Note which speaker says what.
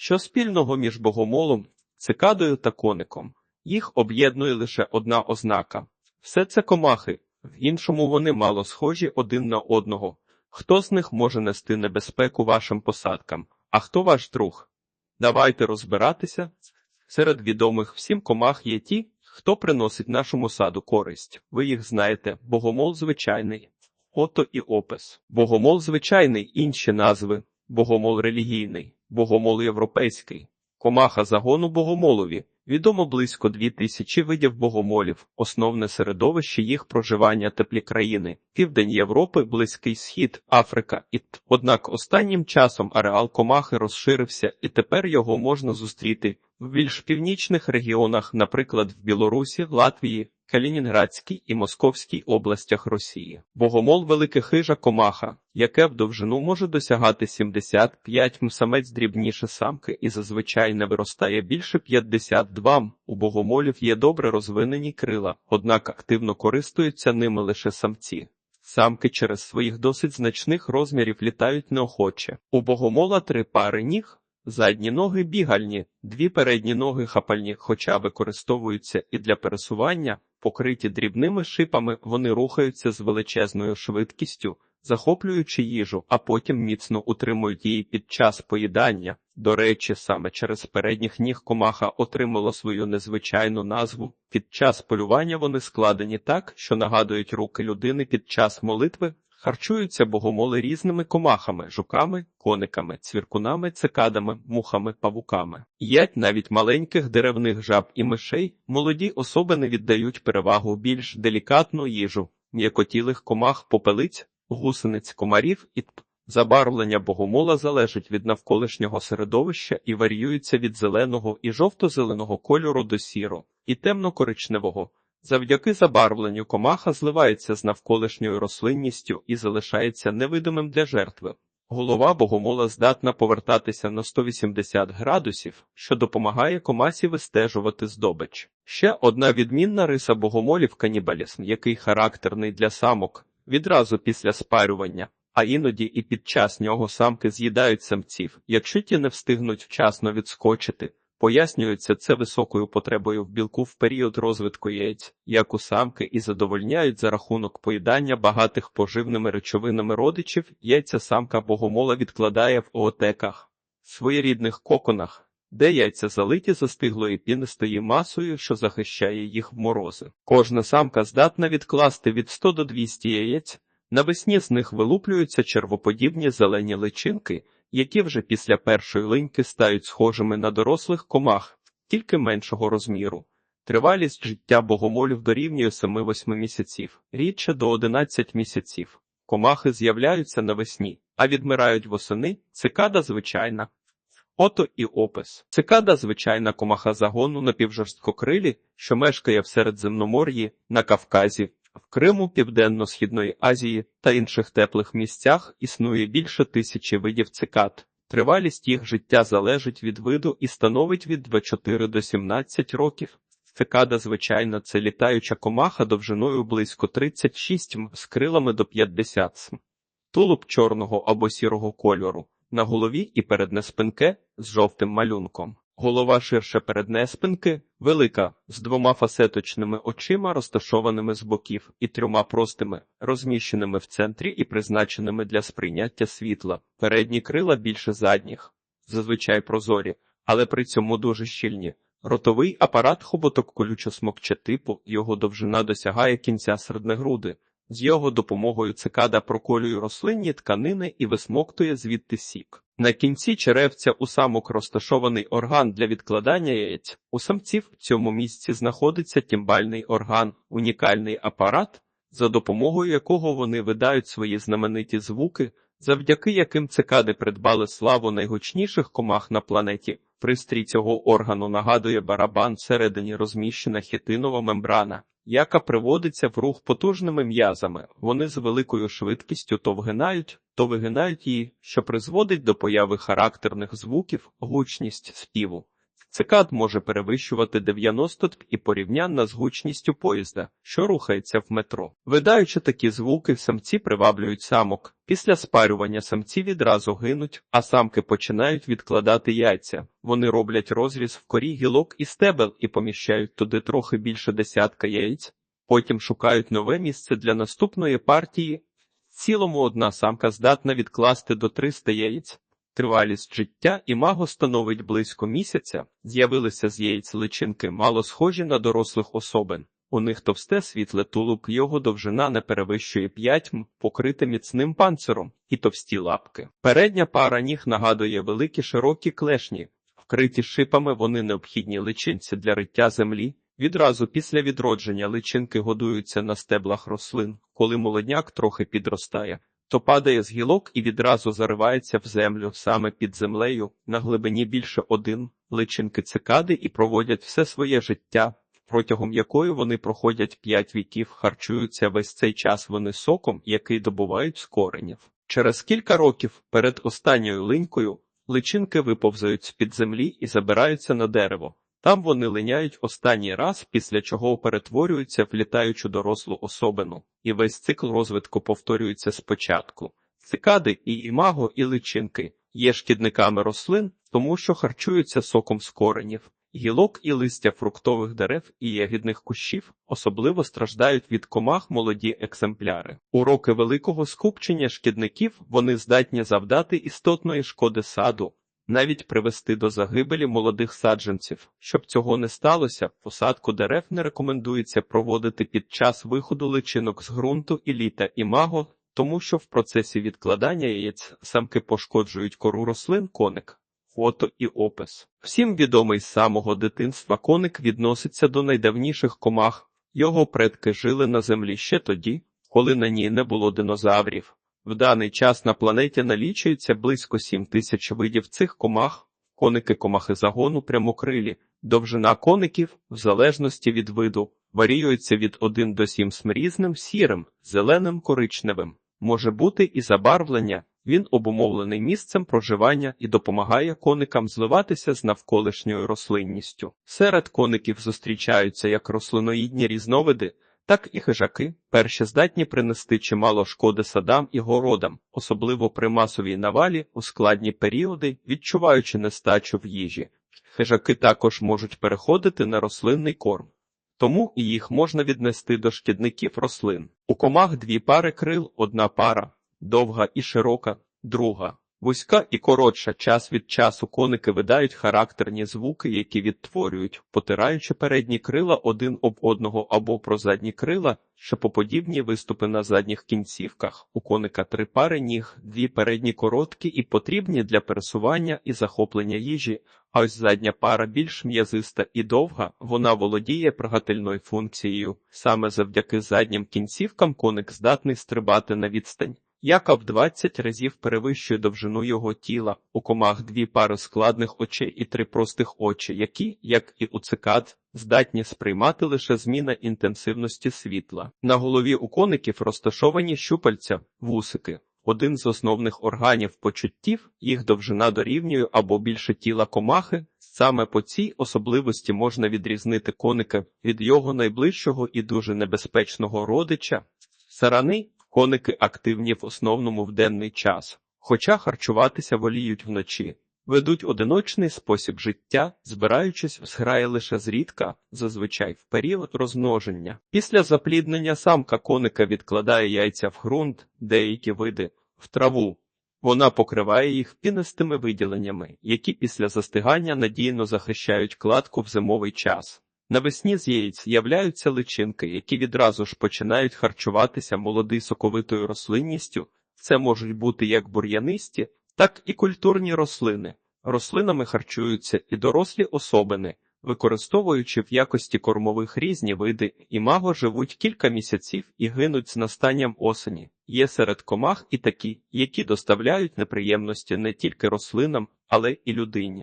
Speaker 1: Що спільного між богомолом, цикадою та коником? Їх об'єднує лише одна ознака. Все це комахи, в іншому вони мало схожі один на одного. Хто з них може нести небезпеку вашим посадкам, а хто ваш друг? Давайте розбиратися. Серед відомих всім комах є ті, хто приносить нашому саду користь. Ви їх знаєте, богомол звичайний. Ото і опис. Богомол звичайний, інші назви. Богомол релігійний, богомол європейський. Комаха загону богомолові. Відомо близько дві тисячі видів богомолів, основне середовище їх проживання теплі країни, південь Європи, Близький Схід, Африка. Однак останнім часом ареал комахи розширився, і тепер його можна зустріти в більш північних регіонах, наприклад, в Білорусі, Латвії, Калінінградській і Московській областях Росії. Богомол велике хижа комаха, яке в довжину може досягати 75 м, самець дрібніше самки і зазвичай не виростає більше 52 м. У богомолів є добре розвинені крила, однак активно користуються ними лише самці. Самки через своїх досить значних розмірів літають неохоче. У богомола три пари ніг, задні ноги бігальні, дві передні ноги хапальні, хоча використовуються і для пересування, покриті дрібними шипами, вони рухаються з величезною швидкістю, захоплюючи їжу, а потім міцно утримують її під час поїдання. До речі, саме через передніх ніг комаха отримала свою незвичайну назву. Під час полювання вони складені так, що нагадують руки людини під час молитви. Харчуються богомоли різними комахами, жуками, кониками, цвіркунами, цикадами, мухами, павуками. Їдять навіть маленьких деревних жаб і мишей, молоді особини віддають перевагу більш делікатну їжу, м'якотілих комах, попелиць, гусениць, комарів і т. Забарвлення богомола залежить від навколишнього середовища і варіюється від зеленого і жовто-зеленого кольору до сіро і темно-коричневого. Завдяки забарвленню комаха зливається з навколишньою рослинністю і залишається невидимим для жертви. Голова богомола здатна повертатися на 180 градусів, що допомагає комасі вистежувати здобич. Ще одна відмінна риса богомолів канібалізм, який характерний для самок відразу після спарювання, а іноді і під час нього самки з'їдають самців, якщо ті не встигнуть вчасно відскочити. Пояснюється це високою потребою в білку в період розвитку яєць, як у самки, і задовольняють за рахунок поїдання багатих поживними речовинами родичів, яйця самка богомола відкладає в оотеках, своєрідних коконах, де яйця залиті застиглою пінистою масою, що захищає їх в морози. Кожна самка здатна відкласти від 100 до 200 яєць, навесні з них вилуплюються червоподібні зелені личинки які вже після першої линьки стають схожими на дорослих комах, тільки меншого розміру. Тривалість життя богомолів дорівнює 7-8 місяців, рідше до 11 місяців. Комахи з'являються навесні, а відмирають восени, цикада звичайна. Ото і опис. Цикада звичайна комаха загону напівжорсткокрилі, що мешкає в Середземномор'ї, на Кавказі, в Криму, Південно-Східної Азії та інших теплих місцях існує більше тисячі видів цикад. Тривалість їх життя залежить від виду і становить від 24 до 17 років. Цикада, звичайно, це літаюча комаха довжиною близько 36 м з крилами до 50 см. Тулуб чорного або сірого кольору, на голові і передне спинке з жовтим малюнком. Голова ширше передне спинки, велика, з двома фасеточними очима, розташованими з боків, і трьома простими, розміщеними в центрі і призначеними для сприйняття світла. Передні крила більше задніх, зазвичай прозорі, але при цьому дуже щільні. Ротовий апарат хоботок колючо-смокче типу, його довжина досягає кінця середнегруди. З його допомогою цикада проколює рослинні тканини і висмоктує звідти сік. На кінці черевця у самок розташований орган для відкладання яєць. У самців в цьому місці знаходиться тімбальний орган, унікальний апарат, за допомогою якого вони видають свої знамениті звуки, завдяки яким цикади придбали славу найгучніших комах на планеті. Пристрій цього органу нагадує барабан всередині розміщена хітинова мембрана, яка приводиться в рух потужними м'язами. Вони з великою швидкістю то вгинають, то вигинають її, що призводить до появи характерних звуків, гучність співу. Цикад може перевищувати 90 тп і порівнянна з гучністю поїзда, що рухається в метро. Видаючи такі звуки, самці приваблюють самок. Після спарювання самці відразу гинуть, а самки починають відкладати яйця. Вони роблять розріз в корі гілок і стебел і поміщають туди трохи більше десятка яєць. Потім шукають нове місце для наступної партії. В цілому одна самка здатна відкласти до 300 яєць. Тривалість життя імаго становить близько місяця. З'явилися з яєць личинки, мало схожі на дорослих особин. У них товсте світле тулуб, його довжина не перевищує 5 м, покрите міцним панциром і товсті лапки. Передня пара ніг нагадує великі широкі клешні, вкриті шипами вони необхідні личинці для риття землі. Відразу після відродження личинки годуються на стеблах рослин, коли молодняк трохи підростає то падає з гілок і відразу заривається в землю саме під землею на глибині більше один личинки цикади і проводять все своє життя, протягом якої вони проходять п'ять віків, харчуються весь цей час вони соком, який добувають з коренів. Через кілька років перед останньою линькою личинки виповзають з-під землі і забираються на дерево. Там вони линяють останній раз, після чого перетворюються в літаючу дорослу особину, і весь цикл розвитку повторюється спочатку. Цикади і імаго, і личинки є шкідниками рослин, тому що харчуються соком з коренів. Гілок і листя фруктових дерев і ягідних кущів особливо страждають від комах молоді екземпляри. У роки великого скупчення шкідників вони здатні завдати істотної шкоди саду, навіть привести до загибелі молодих саджанців. Щоб цього не сталося, посадку дерев не рекомендується проводити під час виходу личинок з ґрунту і літа і маго, тому що в процесі відкладання яєць самки пошкоджують кору рослин коник. Фото і опис. Всім відомий з самого дитинства коник відноситься до найдавніших комах. Його предки жили на землі ще тоді, коли на ній не було динозаврів. В даний час на планеті налічується близько 7 тисяч видів цих комах, коники комахи загону прямокрилі, довжина коників, в залежності від виду, варіюється від 1 до 7 смрізним, сірим, зеленим, коричневим. Може бути і забарвлення, він обумовлений місцем проживання і допомагає коникам зливатися з навколишньою рослинністю. Серед коників зустрічаються як рослиноїдні різновиди, так і хижаки перші здатні принести чимало шкоди садам і городам, особливо при масовій навалі у складні періоди, відчуваючи нестачу в їжі. Хижаки також можуть переходити на рослинний корм, тому і їх можна віднести до шкідників рослин. У комах дві пари крил, одна пара, довга і широка, друга. Вузька і коротша час від часу коники видають характерні звуки, які відтворюють, потираючи передні крила один об одного або про задні крила, шипоподібні виступи на задніх кінцівках. У коника три пари ніг, дві передні короткі і потрібні для пересування і захоплення їжі, а ось задня пара більш м'язиста і довга, вона володіє пригательною функцією. Саме завдяки заднім кінцівкам коник здатний стрибати на відстань яка в 20 разів перевищує довжину його тіла, у комах дві пари складних очей і три простих очі, які, як і у цикад, здатні сприймати лише зміна інтенсивності світла. На голові у коників розташовані щупальця, вусики. Один з основних органів почуттів, їх довжина дорівнює або більше тіла комахи. Саме по цій особливості можна відрізнити коника від його найближчого і дуже небезпечного родича. Сарани Коники активні в основному в денний час, хоча харчуватися воліють вночі, ведуть одиночний спосіб життя, збираючись в зграї лише зрідка, зазвичай в період розмноження. Після запліднення самка коника відкладає яйця в ґрунт, деякі види в траву. Вона покриває їх пінистими виділеннями, які після застигання надійно захищають кладку в зимовий час. Навесні з яєць з'являються личинки, які відразу ж починають харчуватися молодий соковитою рослинністю. Це можуть бути як бур'янисті, так і культурні рослини. Рослинами харчуються і дорослі особини, використовуючи в якості кормових різні види, імаго живуть кілька місяців і гинуть з настанням осені. Є серед комах і такі, які доставляють неприємності не тільки рослинам, але і людині.